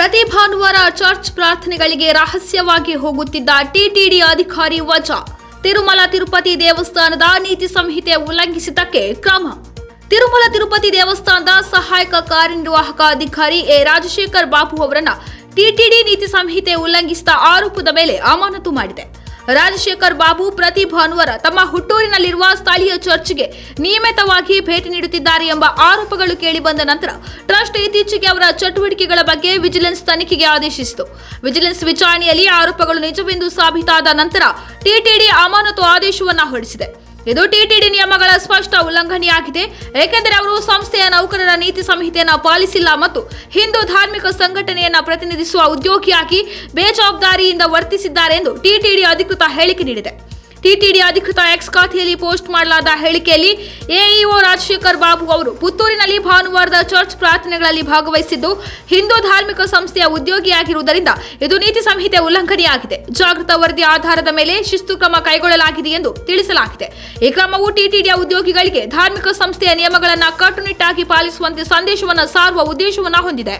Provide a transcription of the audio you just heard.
ಪ್ರತಿ ಭಾನುವಾರ ಚರ್ಚ್ ಪ್ರಾರ್ಥನೆಗಳಿಗೆ ರಹಸ್ಯವಾಗಿ ಹೋಗುತ್ತಿದ್ದ ಟಿಟಿಡಿ ಅಧಿಕಾರಿ ವಜಾ. ತಿರುಮಲ ತಿರುಪತಿ ದೇವಸ್ಥಾನದ ನೀತಿ ಸಂಹಿತೆ ಉಲ್ಲಂಘಿಸಿದ್ದಕ್ಕೆ ಕ್ರಮ. ತಿರುಮಲ ತಿರುಪತಿ ದೇವಸ್ಥಾನದ ಸಹಾಯಕ ಕಾರ್ಯನಿರ್ವಾಹಕ ಅಧಿಕಾರಿ ಎ. ರಾಜಶೇಖರ್ ಬಾಬು ಅವರನ್ನ ಟಿಟಿಡಿ ನೀತಿ ಸಂಹಿತೆ ಉಲ್ಲಂಘಿಸಿದ ಆರೋಪದ ಮೇಲೆ ಅಮಾನತು ಮಾಡಿದೆ. ರಾಜಶೇಖರ್ ಬಾಬು ಪ್ರತಿ ಭಾನುವಾರ ತಮ್ಮ ಹುಟ್ಟೂರಿನಲ್ಲಿರುವ ಸ್ಥಳೀಯ ಚರ್ಚ್ಗೆ ನಿಯಮಿತವಾಗಿ ಭೇಟಿ ನೀಡುತ್ತಿದ್ದಾರೆ ಎಂಬ ಆರೋಪಗಳು ಕೇಳಿಬಂದ ನಂತರ ಟ್ರಸ್ಟ್ ಇತ್ತೀಚೆಗೆ ಅವರ ಚಟುವಟಿಕೆಗಳ ಬಗ್ಗೆ ವಿಜಿಲೆನ್ಸ್ ತನಿಖೆಗೆ ಆದೇಶಿಸಿತು. ವಿಜಿಲೆನ್ಸ್ ವಿಚಾರಣೆಯಲ್ಲಿ ಆರೋಪಗಳು ನಿಜವೆಂದು ಸಾಬೀತಾದ ನಂತರ ಟಿಟಿಡಿ ಅಮಾನತು ಆದೇಶವನ್ನು ಹೊರಡಿಸಿದೆ. ಇದು ಟಿಟಿಡಿ ನಿಯಮಗಳ ಸ್ಪಷ್ಟ ಉಲ್ಲಂಘನೆಯಾಗಿದೆ. ಏಕೆಂದರೆ ಅವರು ಸಂಸ್ಥೆಯ ನೌಕರರ ನೀತಿ ಸಂಹಿತೆಯನ್ನು ಪಾಲಿಸಿಲ್ಲ ಮತ್ತು ಹಿಂದೂ ಧಾರ್ಮಿಕ ಸಂಘಟನೆಯನ್ನು ಪ್ರತಿನಿಧಿಸುವ ಉದ್ಯೋಗಿಯಾಗಿ ಬೇಜವಾಬ್ದಾರಿಯಿಂದ ವರ್ತಿಸಿದ್ದಾರೆ ಎಂದು ಟಿಟಿಡಿ ಅಧಿಕೃತ ಹೇಳಿಕೆ ನೀಡಿದೆ. ಟಿಟಿಡಿ ಅಧಿಕೃತ ಎಕ್ಸ್ ಖಾತೆಯಲ್ಲಿ ಪೋಸ್ಟ್ ಮಾಡಲಾದ ಹೇಳಿಕೆಯಲ್ಲಿ ಎಇಒ ರಾಜಶೇಖರ್ ಬಾಬು ಅವರು ಪುತ್ತೂರಿನಲ್ಲಿ ಭಾನುವಾರದ ಚರ್ಚ್ ಪ್ರಾರ್ಥನೆಗಳಲ್ಲಿ ಭಾಗವಹಿಸಿದ್ದು ಹಿಂದೂ ಧಾರ್ಮಿಕ ಸಂಸ್ಥೆಯ ಉದ್ಯೋಗಿಯಾಗಿರುವುದರಿಂದ ಇದು ನೀತಿ ಸಂಹಿತೆ ಉಲ್ಲಂಘನೆಯಾಗಿದೆ. ಜಾಗೃತ ವರದಿ ಆಧಾರದ ಮೇಲೆ ಶಿಸ್ತು ಕ್ರಮ ಕೈಗೊಳ್ಳಲಾಗಿದೆ ಎಂದು ತಿಳಿಸಲಾಗಿದೆ. ಈ ಕ್ರಮವು ಟಿಟಿಡಿಯ ಉದ್ಯೋಗಿಗಳಿಗೆ ಧಾರ್ಮಿಕ ಸಂಸ್ಥೆಯ ನಿಯಮಗಳನ್ನು ಕಟ್ಟುನಿಟ್ಟಾಗಿ ಪಾಲಿಸುವಂತೆ ಸಂದೇಶವನ್ನು ಸಾರುವ ಉದ್ದೇಶವನ್ನು ಹೊಂದಿದೆ.